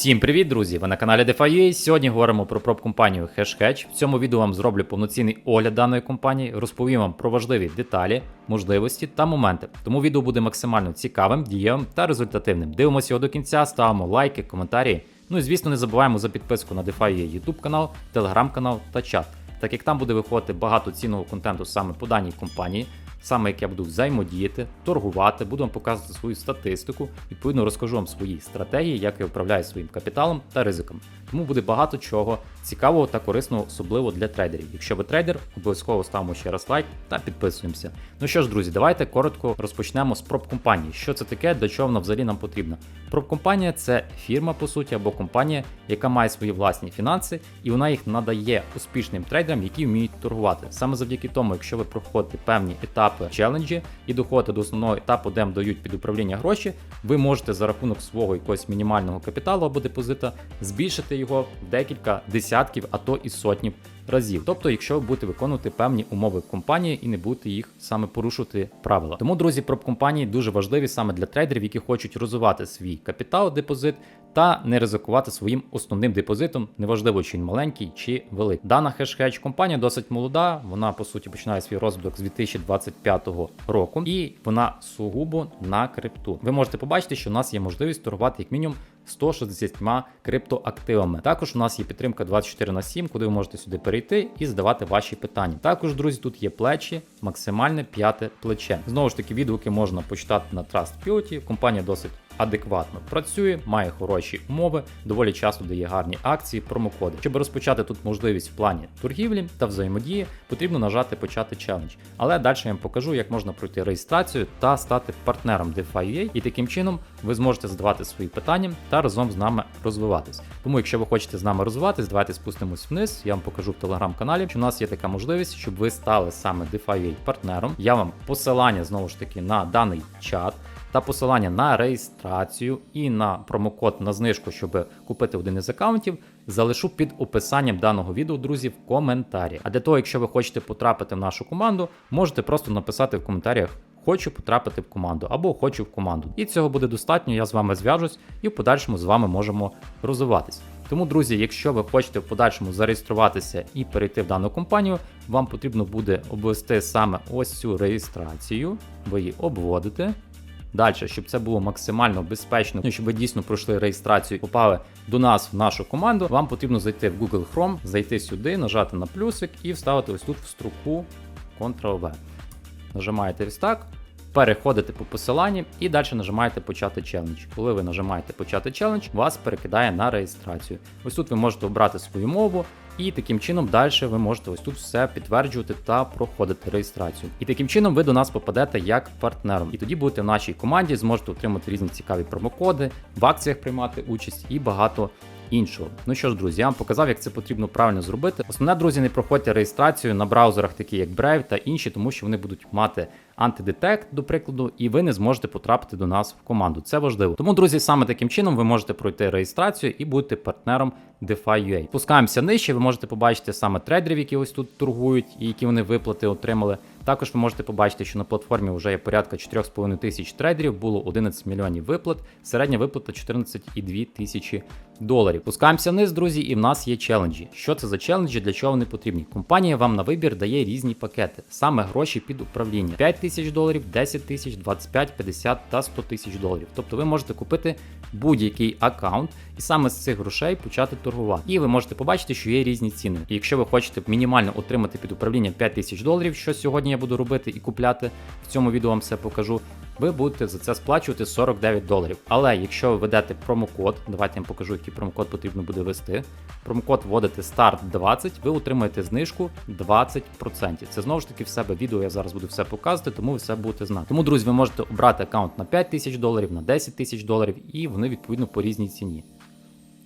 Всім привіт, друзі! Ви на каналі DeFi.ua. Сьогодні говоримо про проб-компанію HashHedge. В цьому відео вам зроблю повноцінний огляд даної компанії, розповім вам про важливі деталі, можливості та моменти. Тому відео буде максимально цікавим, дієвим та результативним. Дивимося його до кінця, ставимо лайки, коментарі. Ну і звісно, не забуваємо за підписку на DeFi.ua YouTube канал, Telegram канал та чат, так як там буде виходити багато цінного контенту саме по даній компанії. Саме як я буду взаємодіяти, торгувати, буду вам показувати свою статистику, відповідно розкажу вам свої стратегії, як я управляю своїм капіталом та ризиком. Тому буде багато чого цікавого та корисного, особливо для трейдерів. Якщо ви трейдер, обов'язково ставимо ще раз лайк та підписуємося. Ну що ж, друзі, давайте коротко розпочнемо з проб-компанії. Що це таке, для чого вона взагалі нам потрібна? Проб-компанія це фірма, по суті, або компанія, яка має свої власні фінанси, і вона їх надає успішним трейдерам, які вміють торгувати. Саме завдяки тому, якщо ви проходите певні етапи челенджі і доходите до основного етапу, де вам дають під управління гроші, ви можете за рахунок свого якогось мінімального капіталу або депозита збільшити його в декілька десятків, а то і сотні разів. Тобто, якщо ви будете виконувати певні умови компанії і не будете їх саме порушувати правила. Тому, друзі, проб компанії дуже важливі саме для трейдерів, які хочуть розвивати свій капітал, депозит. Та не ризикувати своїм основним депозитом, неважливо, чи він маленький чи великий. Дана хешхедж компанія досить молода. Вона по суті починає свій розвиток з 2025 року, і вона сугубо на крипту. Ви можете побачити, що у нас є можливість торгувати як мінімум 160 криптоактивами. Також у нас є підтримка 24 на 7, куди ви можете сюди перейти і задавати ваші питання. Також, друзі, тут є плечі, максимальне п'яте плече. Знову ж таки, відгуки можна почитати на TrustPilot. Компанія досить адекватно працює, має хороші умови, доволі часто дає гарні акції, промокоди. Щоб розпочати тут можливість в плані торгівлі та взаємодії, потрібно нажати почати челендж. Але далі я вам покажу, як можна пройти реєстрацію та стати партнером DeFi.ua, і таким чином ви зможете задавати свої питання та разом з нами розвиватись. Тому, якщо ви хочете з нами розвиватись, давайте спустимось вниз. Я вам покажу в телеграм-каналі, що у нас є така можливість, щоб ви стали саме DeFi.ua партнером. Я вам посилання знову ж таки на даний чат та посилання на реєстрацію і на промокод на знижку, щоб купити один із аккаунтів, залишу під описанням даного відео, друзі, в коментарі. А для того, якщо ви хочете потрапити в нашу команду, можете просто написати в коментарях. Хочу потрапити в команду або хочу в команду. І цього буде достатньо, я з вами зв'яжусь і в подальшому з вами можемо розвиватись. Тому, друзі, якщо ви хочете в подальшому зареєструватися і перейти в дану компанію, вам потрібно буде обвести саме ось цю реєстрацію, ви її обводите. Далі, щоб це було максимально безпечно, ну, щоб ви дійсно пройшли реєстрацію і попали до нас в нашу команду, вам потрібно зайти в Google Chrome, зайти сюди, нажати на плюсик і вставити ось тут в строку Ctrl-V. Нажимаєте ось так, переходите по посиланні і далі нажимаєте почати челендж. Коли ви нажимаєте почати челендж, вас перекидає на реєстрацію. Ось тут ви можете обрати свою мову. І таким чином далі ви можете ось тут все підтверджувати та проходити реєстрацію. І таким чином ви до нас попадете як партнером. І тоді будете в нашій команді, зможете отримати різні цікаві промокоди, в акціях приймати участь і багато іншого. Ну що ж, друзі, я вам показав, як це потрібно правильно зробити. Основне, друзі, не проходьте реєстрацію на браузерах, такі як Brave та інші, тому що вони будуть мати антидетект, до прикладу, і ви не зможете потрапити до нас в команду. Це важливо. Тому, друзі, саме таким чином ви можете пройти реєстрацію і бути партнером DeFi.ua. Спускаємося нижче, ви можете побачити саме трейдерів, які ось тут торгують і які вони виплати отримали. Також ви можете побачити, що на платформі вже є порядка 4,5 тисяч трейдерів, було 11 мільйонів виплат, середня виплата 14,2 тисячі доларів. Пускаємося вниз, друзі, і в нас є челенджі. Що це за челенджі, для чого вони потрібні? Компанія вам на вибір дає різні пакети, саме гроші під управління: 5 тисяч доларів, 10 тисяч, 25, 50 та 100 тисяч доларів. Тобто ви можете купити будь-який аккаунт і саме з цих грошей почати торгувати. І ви можете побачити, що є різні ціни. І якщо ви хочете мінімально отримати під управління 5 тисяч доларів, що сьогодні я буду робити і купляти, в цьому відео вам все покажу. Ви будете за це сплачувати 49 доларів. Але якщо ви ведете промокод, давайте я вам покажу, який промокод потрібно буде ввести. Промокод вводите старт 20, ви отримаєте знижку 20%. Це знову ж таки в себе відео, я зараз буду все показувати, тому ви все будете знати. Тому, друзі, ви можете обрати аккаунт на 5 тисяч доларів, на 10 тисяч доларів, і вони відповідно по різній ціні.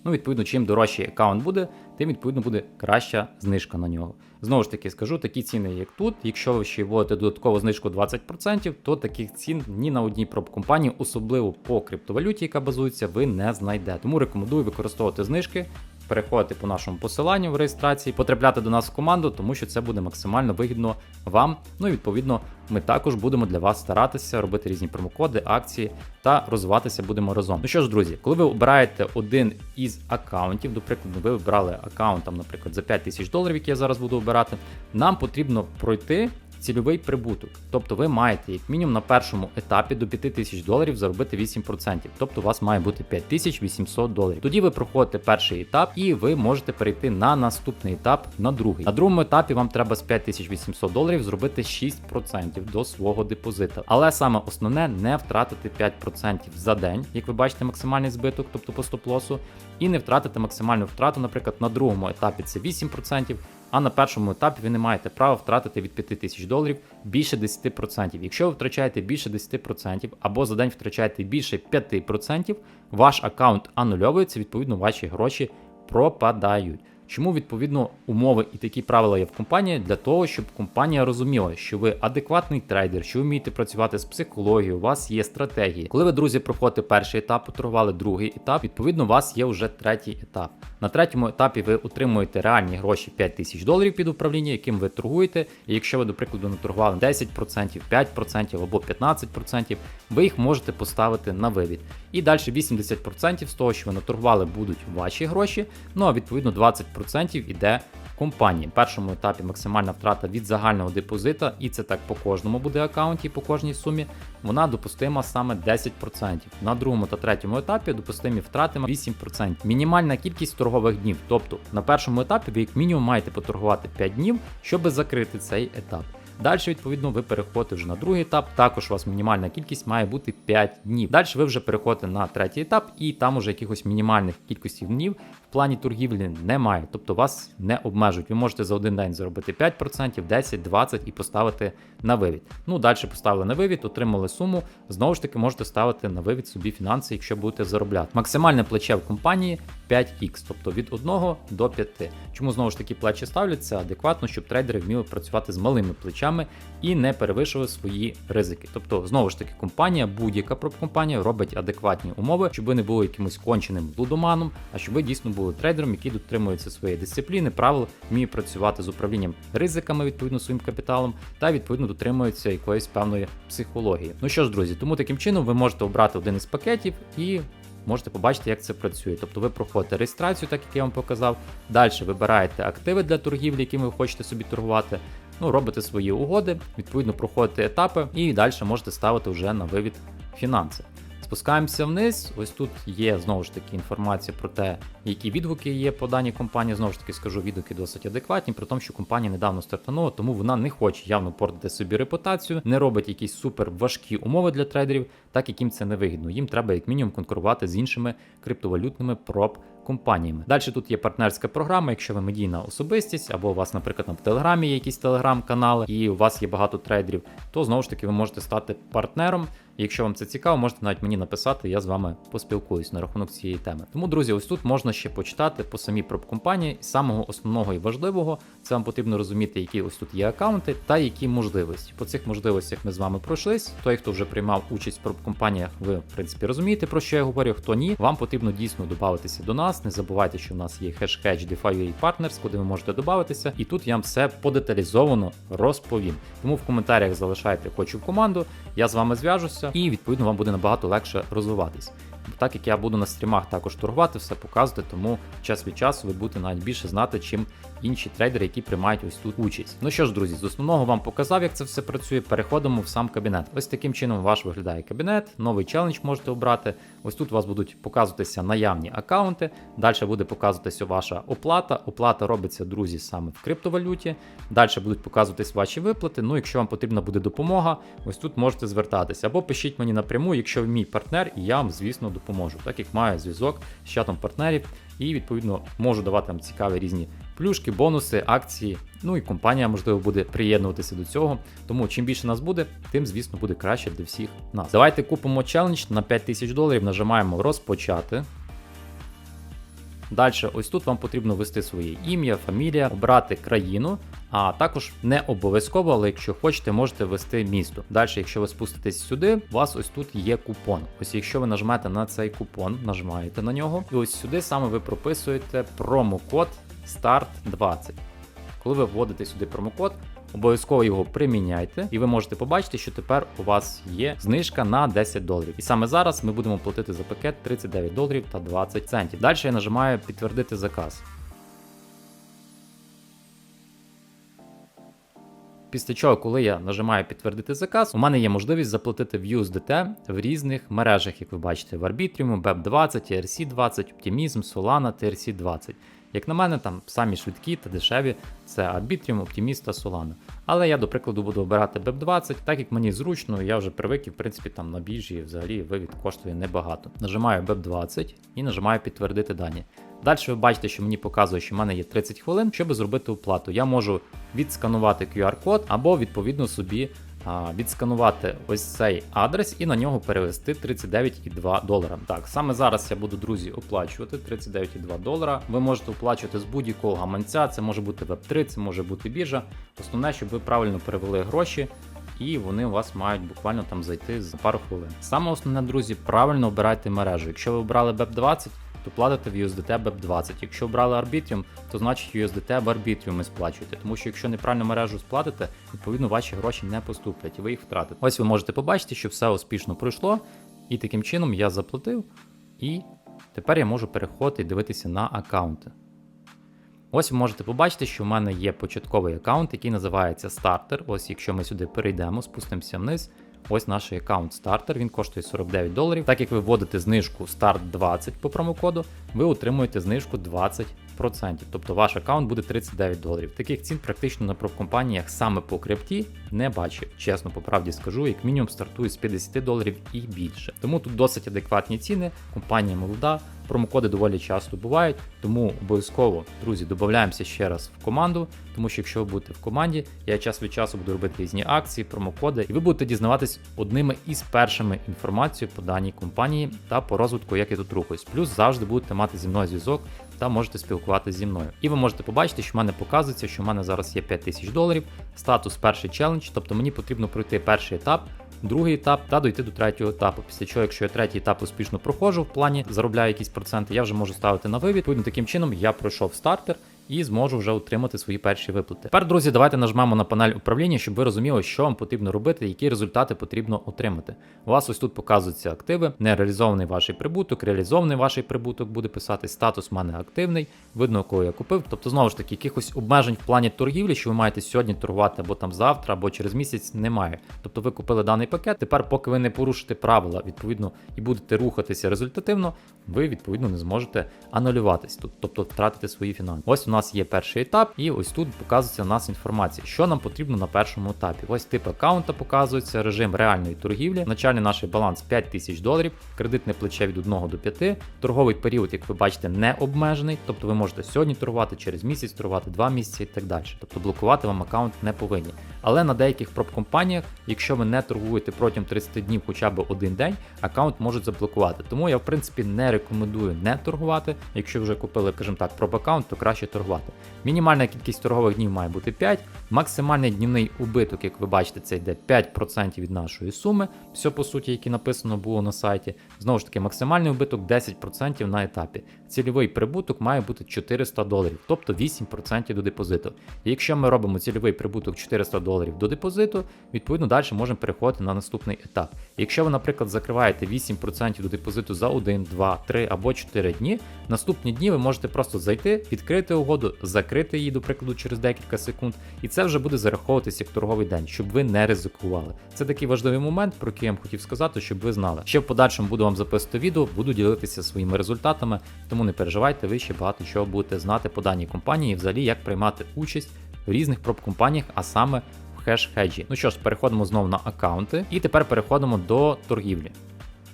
Ну, відповідно, чим дорожчий аккаунт буде, тим відповідно буде краща знижка на нього. Знову ж таки, скажу такі ціни, як тут. Якщо ви ще вводите додаткову знижку 20%, то таких цін ні на одній проб-компанії, особливо по криптовалюті, яка базується, ви не знайдете. Тому рекомендую використовувати знижки переходити по нашому посиланню в реєстрації, потрапляти до нас в команду, тому що це буде максимально вигідно вам. Ну і відповідно, ми також будемо для вас старатися робити різні промокоди, акції та розвиватися будемо разом. Ну що ж, друзі, коли ви обираєте один із аккаунтів, до прикладу, ви обрали аккаунт, там, наприклад, за 5 тисяч доларів, який я зараз буду обирати, нам потрібно пройти цільовий прибуток. Тобто ви маєте як мінімум на першому етапі до 5 тисяч доларів заробити 8%. Тобто у вас має бути 5800 доларів. Тоді ви проходите перший етап і ви можете перейти на наступний етап на другий. На другому етапі вам треба з 5800 доларів зробити 6% до свого депозита. Але саме основне не втратити 5% за день, як ви бачите, максимальний збиток, тобто по стоп-лосу, і не втратити максимальну втрату, наприклад, на другому етапі це 8%. А на першому етапі ви не маєте права втратити від 5 тисяч доларів більше 10%. Якщо ви втрачаєте більше 10% або за день втрачаєте більше 5%, ваш аккаунт анульовується, відповідно, ваші гроші пропадають. Чому відповідно умови і такі правила є в компанії для того, щоб компанія розуміла, що ви адекватний трейдер, що ви вмієте працювати з психологією, у вас є стратегії. Коли ви, друзі, проходите перший етап, поторгували другий етап, відповідно, у вас є вже третій етап. На третьому етапі ви отримуєте реальні гроші 5 тисяч доларів під управління, яким ви торгуєте. І якщо ви, до прикладу, наторгували 10%, 5% або 15%, ви їх можете поставити на вивід. І далі 80% з того, що ви наторгували, будуть ваші гроші. Ну а відповідно 20% іде компанії. В першому етапі максимальна втрата від загального депозита, і це так по кожному буде аккаунті, по кожній сумі. Вона допустима саме 10%. На другому та третьому етапі допустимі втрати 8%. Мінімальна кількість торгових днів. Тобто на першому етапі ви як мінімум маєте поторгувати 5 днів, щоб закрити цей етап. Далі, відповідно, ви переходите вже на другий етап. Також у вас мінімальна кількість має бути 5 днів. Далі ви вже переходите на третій етап, і там уже якихось мінімальних кількості днів в плані торгівлі немає. Тобто вас не обмежують. Ви можете за один день заробити 5%, 10, 20% і поставити на вивід. Ну, далі поставили на вивід, отримали суму. Знову ж таки, можете ставити на вивід собі фінанси, якщо будете заробляти. Максимальне плече в компанії 5х, тобто від 1 до 5. Чому знову ж таки плечі ставляться адекватно, щоб трейдери вміли працювати з малими плечами і не перевищували свої ризики. Тобто, знову ж таки, компанія, будь-яка проб-компанія робить адекватні умови, щоб ви не були якимось конченим блудоманом, а щоб ви дійсно були трейдером, який дотримується своєї дисципліни, правил, вміє працювати з управлінням ризиками відповідно своїм капіталом, та відповідно дотримується якоїсь певної психології. Ну що ж, друзі, тому таким чином ви можете обрати один із пакетів і можете побачити, як це працює. Тобто ви проходите реєстрацію, так як я вам показав. Далі вибираєте активи для торгівлі, якими ви хочете собі торгувати. Ну, робите свої угоди, відповідно проходите етапи і далі можете ставити вже на вивід фінанси. Спускаємося вниз. Ось тут є знову ж таки інформація про те, які відгуки є по даній компанії. Знову ж таки скажу, відгуки досить адекватні, при тому, що компанія недавно стартанула, тому вона не хоче явно портити собі репутацію, не робить якісь супер важкі умови для трейдерів, так яким це не вигідно. Їм треба як мінімум конкурувати з іншими криптовалютними проб. Компаніями. Далі тут є партнерська програма, якщо ви медійна особистість, або у вас, наприклад, в Телеграмі є якісь телеграм-канали, і у вас є багато трейдерів, то знову ж таки ви можете стати партнером. Якщо вам це цікаво, можете навіть мені написати, я з вами поспілкуюсь на рахунок цієї теми. Тому, друзі, ось тут можна ще почитати по самій проб-компанії. Самого основного і важливого це вам потрібно розуміти, які ось тут є аккаунти та які можливості. По цих можливостях ми з вами пройшлись. Той, хто вже приймав участь в проб-компаніях, ви в принципі розумієте, про що я говорю. Хто ні, вам потрібно дійсно додатися до нас. Не забувайте, що в нас є хешхедж DeFi Partners, куди ви можете додатися. І тут я вам все подеталізовано розповім. Тому в коментарях залишайте хочу в команду, я з вами зв'яжуся і відповідно вам буде набагато легше розвиватись. Так як я буду на стрімах також торгувати, все показувати, тому час від часу ви будете навіть більше знати, чим інші трейдери, які приймають ось тут участь. Ну що ж, друзі, з основного вам показав, як це все працює. Переходимо в сам кабінет. Ось таким чином ваш виглядає кабінет, новий челендж можете обрати. Ось тут у вас будуть показуватися наявні аккаунти. Далі буде показуватися ваша оплата. Оплата робиться, друзі, саме в криптовалюті. Далі будуть показуватись ваші виплати. Ну, якщо вам потрібна буде допомога, ось тут можете звертатися. Або пишіть мені напряму, якщо ви мій партнер, і я вам, звісно, допоможу, так як маю зв'язок з чатом партнерів, і відповідно можу давати вам цікаві різні плюшки, бонуси, акції. Ну і компанія, можливо, буде приєднуватися до цього. Тому чим більше нас буде, тим, звісно, буде краще для всіх нас. Давайте купимо челендж на 5000 доларів, нажимаємо розпочати. Далі, ось тут вам потрібно ввести своє ім'я, фамілія, обрати країну, А також не обов'язково, але якщо хочете, можете ввести місто. Далі, якщо ви спуститесь сюди, у вас ось тут є купон. Ось якщо ви нажмете на цей купон, нажимаєте на нього, і ось сюди саме ви прописуєте промокод START20. Коли ви вводите сюди промокод, обов'язково його приміняйте, і ви можете побачити, що тепер у вас є знижка на 10 доларів. І саме зараз ми будемо платити за пакет 39 доларів та 20 центів. Далі я нажимаю підтвердити заказ. Після чого, коли я нажимаю підтвердити заказ, у мене є можливість заплатити в USDT в різних мережах, як ви бачите, в Arbitrium, BEP20, ERC20, Optimism, Solana, TRC20. Як на мене, там самі швидкі та дешеві це Arbitrium, Optimist та Solana. Але я, до прикладу, буду обирати BEP20, так як мені зручно, я вже привик і в принципі там на біржі взагалі вивід коштує небагато. Нажимаю BEP20 і нажимаю підтвердити дані. Далі ви бачите, що мені показує, що в мене є 30 хвилин, щоб зробити оплату. Я можу відсканувати QR-код або відповідно собі відсканувати ось цей адрес і на нього перевести 39,2 долара. Так, саме зараз я буду, друзі, оплачувати 39,2 долара. Ви можете оплачувати з будь-якого гаманця, це може бути Web3, це може бути біржа. Основне, щоб ви правильно перевели гроші. І вони у вас мають буквально там зайти за пару хвилин. Саме основне, друзі, правильно обирайте мережу. Якщо ви обрали BEP20, то платите в USDT BEP20. Якщо обрали Arbitrium, то значить USDT в Arbitrium і сплачуєте. Тому що якщо неправильно мережу сплатите, відповідно ваші гроші не поступлять і ви їх втратите. Ось ви можете побачити, що все успішно пройшло, і таким чином я заплатив, і тепер я можу переходити і дивитися на аккаунти. Ось ви можете побачити, що в мене є початковий аккаунт, який називається Starter. Ось якщо ми сюди перейдемо, спустимося вниз. Ось наш аккаунт стартер, він коштує 49 доларів. Так як ви вводите знижку Start 20 по промокоду, ви отримуєте знижку 20%. Тобто ваш аккаунт буде 39 доларів. Таких цін практично на профкомпаніях саме по крипті не бачив. Чесно, по правді скажу, як мінімум стартує з 50 доларів і більше. Тому тут досить адекватні ціни, компанія молода. Промокоди доволі часто бувають, тому обов'язково, друзі, додаємося ще раз в команду, тому що якщо ви будете в команді, я час від часу буду робити різні акції, промокоди, і ви будете дізнаватись одними із першими інформацією по даній компанії та по розвитку, як я тут рухаюсь. Плюс завжди будете мати зі мною зв'язок та можете спілкуватися зі мною. І ви можете побачити, що в мене показується, що в мене зараз є 5000 доларів, статус перший челендж, тобто мені потрібно пройти перший етап другий етап та дойти до третього етапу. Після чого, якщо я третій етап успішно проходжу в плані заробляю якісь проценти, я вже можу ставити на вивід. Відповідно, таким чином я пройшов стартер. І зможу вже отримати свої перші виплати. Тепер, друзі, давайте нажмемо на панель управління, щоб ви розуміли, що вам потрібно робити, які результати потрібно отримати. У вас ось тут показуються активи, нереалізований ваш прибуток, реалізований ваш прибуток буде писати, статус мене активний, видно, кого я купив. Тобто, знову ж таки, якихось обмежень в плані торгівлі, що ви маєте сьогодні торгувати або там завтра, або через місяць, немає. Тобто ви купили даний пакет. Тепер, поки ви не порушите правила, відповідно, і будете рухатися результативно, ви відповідно не зможете анулюватись тут, тобто втратити свої фінанси. Ось нас є перший етап, і ось тут показується у нас інформація, що нам потрібно на першому етапі. Ось тип аккаунта показується, режим реальної торгівлі, начальний наш баланс 5 тисяч доларів, кредитне плече від 1 до 5, торговий період, як ви бачите, не обмежений, тобто ви можете сьогодні торгувати, через місяць торгувати, 2 місяці і так далі. Тобто блокувати вам аккаунт не повинні. Але на деяких проп-компаніях, якщо ви не торгуєте протягом 30 днів хоча б один день, аккаунт можуть заблокувати. Тому я в принципі не рекомендую не торгувати. Якщо вже купили, скажімо так, проп-аккаунт, то краще торгувати. Мінімальна кількість торгових днів має бути 5, максимальний днівний убиток, як ви бачите, це йде 5% від нашої суми. Все по суті, яке написано було на сайті. Знову ж таки, максимальний убиток 10% на етапі. Цільовий прибуток має бути 400 доларів, тобто 8% до депозиту. І якщо ми робимо цільовий прибуток 400 доларів до депозиту, відповідно далі можемо переходити на наступний етап. Якщо ви, наприклад, закриваєте 8% до депозиту за 1, 2, 3 або 4 дні, наступні дні ви можете просто зайти, відкрити угоду, закрити її, до прикладу, через декілька секунд, і це вже буде зараховуватися як торговий день, щоб ви не ризикували. Це такий важливий момент, про який я вам хотів сказати, щоб ви знали. Ще в подальшому буду вам записувати відео, буду ділитися своїми результатами, тому не переживайте, ви ще багато чого будете знати по даній компанії і взагалі як приймати участь в різних проп-компаніях, а саме в хеш-хеджі. Ну що ж, переходимо знову на аккаунти, і тепер переходимо до торгівлі.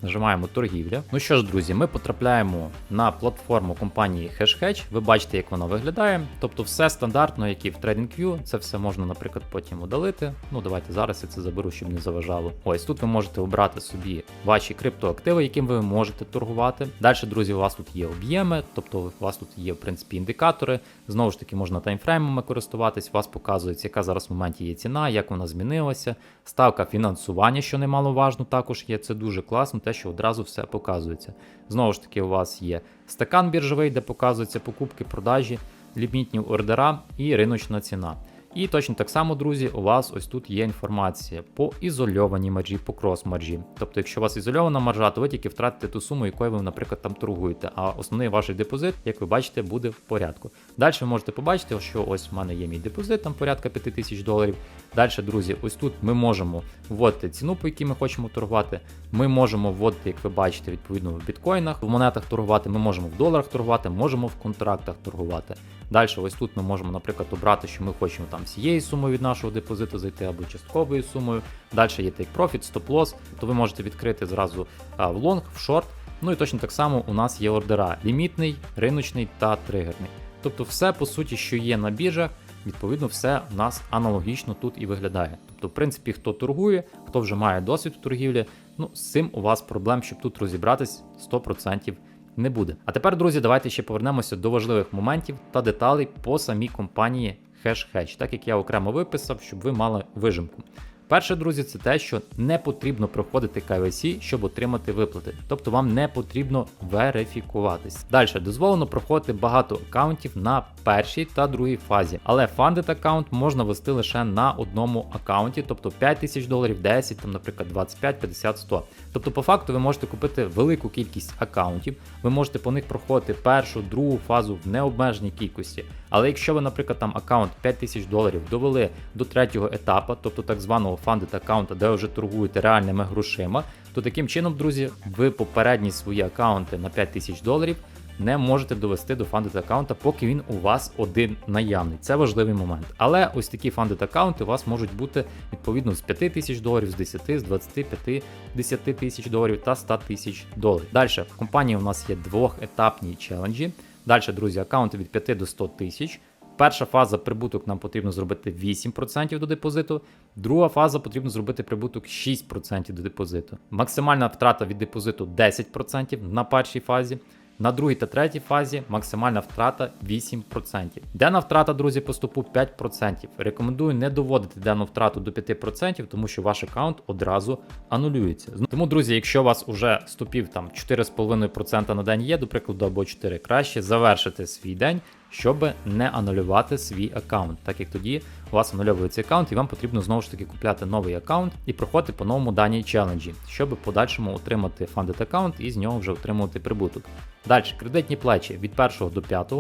Нажимаємо торгівля. Ну що ж, друзі, ми потрапляємо на платформу компанії HashHedge. Ви бачите, як вона виглядає. Тобто все стандартно, як і в TradingView. Це все можна, наприклад, потім удалити. Ну давайте зараз я це заберу, щоб не заважало. Ось тут ви можете обрати собі ваші криптоактиви, яким ви можете торгувати. Далі, друзі, у вас тут є об'єми, тобто у вас тут є в принципі індикатори. Знову ж таки, можна таймфреймами користуватись. У вас показується, яка зараз в моменті є ціна, як вона змінилася. Ставка фінансування, що немаловажно, також є. Це дуже класно, те, що одразу все показується. Знову ж таки, у вас є стакан біржовий, де показуються покупки, продажі, лімітні ордера і риночна ціна. І точно так само, друзі, у вас ось тут є інформація по ізольованій маржі, по крос-маржі. Тобто, якщо у вас ізольована маржа, то ви тільки втратите ту суму, якою ви, наприклад, там торгуєте. А основний ваш депозит, як ви бачите, буде в порядку. Далі ви можете побачити, що ось в мене є мій депозит, там порядка 5 тисяч доларів. Далі, друзі, ось тут ми можемо вводити ціну, по якій ми хочемо торгувати. Ми можемо вводити, як ви бачите, відповідно в біткоїнах, в монетах торгувати. Ми можемо в доларах торгувати, можемо в контрактах торгувати. Далі, ось тут ми можемо, наприклад, обрати, що ми хочемо там всієї суми від нашого депозиту зайти або частковою сумою. Далі є take profit, loss, то ви можете відкрити зразу в лонг, в шорт. Ну і точно так само у нас є ордера: лімітний, риночний та тригерний. Тобто, все по суті, що є на біржах, відповідно, все в нас аналогічно тут і виглядає. Тобто, в принципі, хто торгує, хто вже має досвід у торгівлі, ну з цим у вас проблем, щоб тут розібратись 100% не буде. А тепер, друзі, давайте ще повернемося до важливих моментів та деталей по самій компанії HashHedge, так як я окремо виписав, щоб ви мали вижимку. Перше, друзі, це те, що не потрібно проходити KYC, щоб отримати виплати. Тобто вам не потрібно верифікуватись. Далі дозволено проходити багато аккаунтів на першій та другій фазі, але фандед аккаунт можна вести лише на одному аккаунті, тобто 5 тисяч доларів, 10, там, наприклад, 25, 50, 100. Тобто, по факту, ви можете купити велику кількість аккаунтів, ви можете по них проходити першу, другу фазу в необмеженій кількості. Але якщо ви, наприклад, там аккаунт 5 тисяч доларів довели до третього етапу, тобто так званого фандед аккаунта, де вже торгуєте реальними грошима, то таким чином, друзі, ви попередні свої аккаунти на 5 тисяч доларів не можете довести до фандед аккаунта, поки він у вас один наявний. Це важливий момент. Але ось такі фандед аккаунти у вас можуть бути відповідно з 5 тисяч доларів, з 10, з 25, 10 тисяч доларів та 100 тисяч доларів. Далі в компанії у нас є двохетапні челенджі. Далі, друзі, аккаунти від 5 до 100 тисяч. Перша фаза прибуток нам потрібно зробити 8% до депозиту, друга фаза потрібно зробити прибуток 6% до депозиту. Максимальна втрата від депозиту 10% на першій фазі. На другій та третій фазі максимальна втрата 8%. Денна втрата, друзі, по стопу 5%. Рекомендую не доводити денну втрату до 5%, тому що ваш аккаунт одразу анулюється. Тому, друзі, якщо у вас уже стопів там 4,5% на день є, до прикладу, або 4, краще завершити свій день, щоб не анулювати свій аккаунт, так як тоді у вас анульовується аккаунт, і вам потрібно знову ж таки купляти новий аккаунт і проходити по новому даній челенджі, щоб подальшому отримати фандед аккаунт і з нього вже отримувати прибуток. Далі, кредитні плечі від 1 до 5.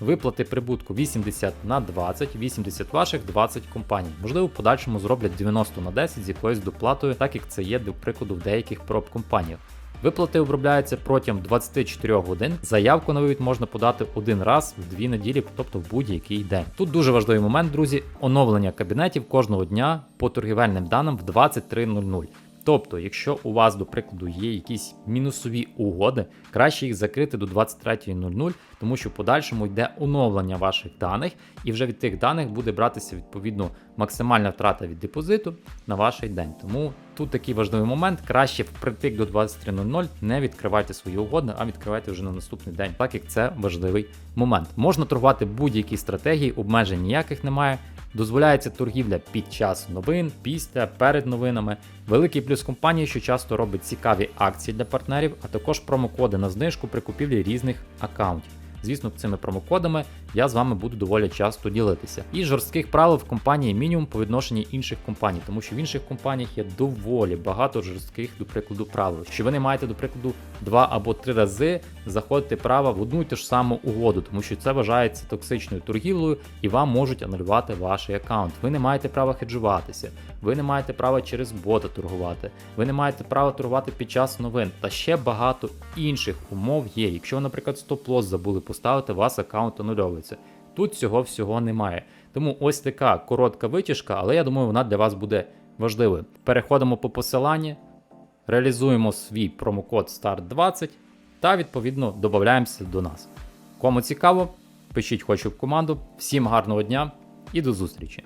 Виплати прибутку 80 на 20, 80 ваших, 20 компаній. Можливо, в подальшому зроблять 90 на 10 з якоюсь доплатою, так як це є, до прикладу, в деяких проб компаніях. Виплати обробляються протягом 24 годин. Заявку на вивід можна подати один раз в дві неділі, тобто в будь-який день. Тут дуже важливий момент, друзі, оновлення кабінетів кожного дня по торгівельним даним в 23.00. Тобто, якщо у вас, до прикладу, є якісь мінусові угоди, краще їх закрити до 23.00, тому що в подальшому йде оновлення ваших даних, і вже від тих даних буде братися відповідно максимальна втрата від депозиту на ваш день. Тому тут такий важливий момент. Краще впритик до 23.00 не відкривайте свої угоди, а відкривайте вже на наступний день, так як це важливий момент. Можна торгувати будь-які стратегії, обмежень ніяких немає. Дозволяється торгівля під час новин, після, перед новинами. Великий плюс компанії, що часто робить цікаві акції для партнерів, а також промокоди на знижку при купівлі різних аккаунтів. Звісно, цими промокодами я з вами буду доволі часто ділитися. І жорстких правил в компанії мінімум по відношенню інших компаній, тому що в інших компаніях є доволі багато жорстких, до прикладу, правил. Що ви не маєте, до прикладу, два або три рази заходити право в одну і ту ж саму угоду, тому що це вважається токсичною торгівлею і вам можуть анулювати ваш аккаунт. Ви не маєте права хеджуватися, ви не маєте права через бота торгувати, ви не маєте права торгувати під час новин та ще багато інших умов є. Якщо, наприклад, стоп-лосс забули поставити, вас аккаунт анулюється. Тут цього всього немає. Тому ось така коротка витяжка, але я думаю, вона для вас буде важливою. Переходимо по посиланні, реалізуємо свій промокод START20 та відповідно додаємося до нас. Кому цікаво, пишіть хочу в команду. Всім гарного дня і до зустрічі!